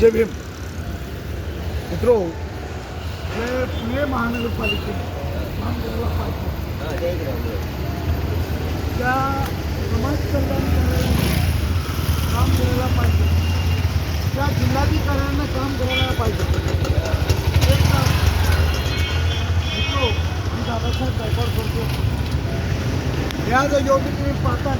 जय भीम। मित्रो पुणे महानगरपालिकेने त्या काम करायला पाहिजे? त्या काम करायला पाहिजे? मित्रो मी दादासाहेब गायकवाड करतो. या जागेवर तुम्ही पाहता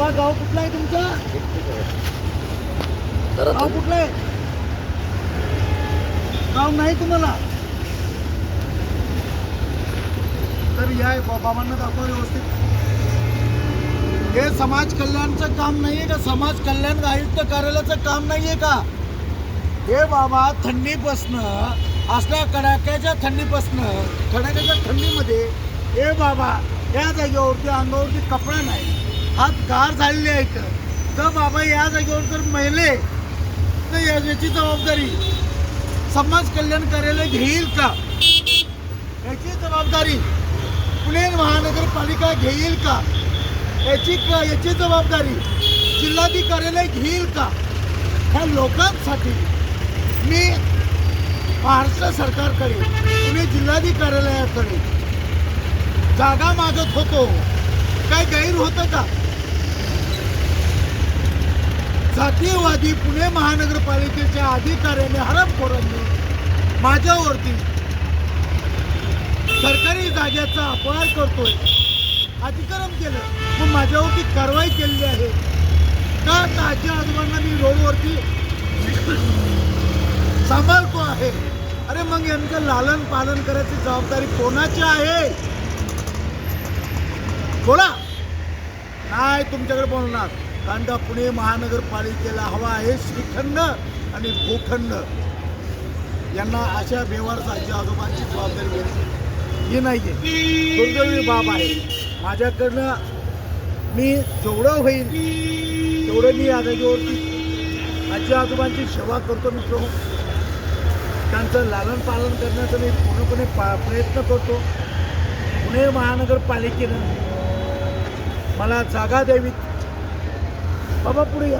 बाबा गाव कुठला आहे तुमचा? गाव कुठलं आहे? गाव नाही तुम्हाला? तर या बाबांना दाखवा व्यवस्थित. हे समाज कल्याणचं काम नाहीये का? समाज कल्याण आयुक्त कार्यालयाचं काम नाहीये का? हे बाबा थंडीपासनं असल्या कडाक्याच्या थंडीपासनं कडाक्याच्या थंडीमध्ये हे बाबा या जागेवरती अंगावरती कपडा नाही. हात गार झालेले आहेत. तर बाबा या जागेवर जर मेले. तर या- याची जबाबदारी समाज कल्याण कार्यालय घेईल का? याची जबाबदारी पुणे महानगरपालिका घेईल का? याची याची जबाबदारी जिल्हाधिकार्यालय घेईल का? ह्या लोकांसाठी मी महाराष्ट्र सरकारकडे पुणे जिल्हाधिकार्यालयाकडे जागा मागत होतो. काय गैर होतं का? जातीयवादी पुणे महानगरपालिकेच्या अधिकाऱ्याने हरामखोरांनी माझ्यावरती सरकारी जाग्याचा अपहार करतोय अतिक्रम केलं. मग माझ्यावरती कारवाई केलेली आहे. का आजी आजोबांना मी रोडवरती सांभाळतो आहे? अरे मग यांचं लालन पालन करायची जबाबदारी कोणाची आहे? बोला. नाही तुमच्याकडे बोलणार. कारण का पुणे महानगरपालिकेला हवा आहे श्रीखंड आणि भूखंड. यांना अशा व्यवहारचा आजी आजोबांची जबाबदारी घ्यायची ही नाही आहे दुर्दैवी बाब आहे. माझ्याकडनं मी जेवढं होईल तेवढं मी या जागेवरती आजी आजोबांची सेवा करतो मित्र त्यांचं लालन पालन करण्याचा मी पूर्णपणे पा प्रयत्न करतो. पुणे महानगरपालिकेनं मला जागा द्यावी बाबा पुढे या.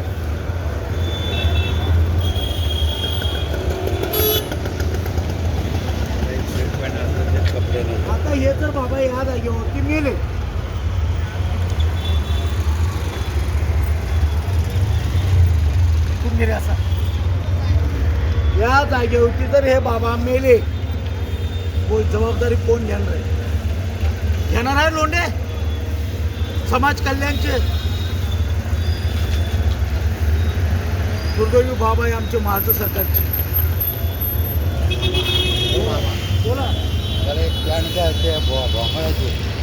आता हे तर बाबा या जागेवरती मेले. असा. या जागेवरती जर हे बाबा मेले. जबाबदारी कोण घेणार आहे? घेणार आहे लोंढे? समाज कल्याणचे? दुर्दैवी बाबा आहे आमचे महाराष्ट्र सरकारचे. बोला. त्याला एक प्लॅन काय ते भोंगळाचे नाही ना त्याला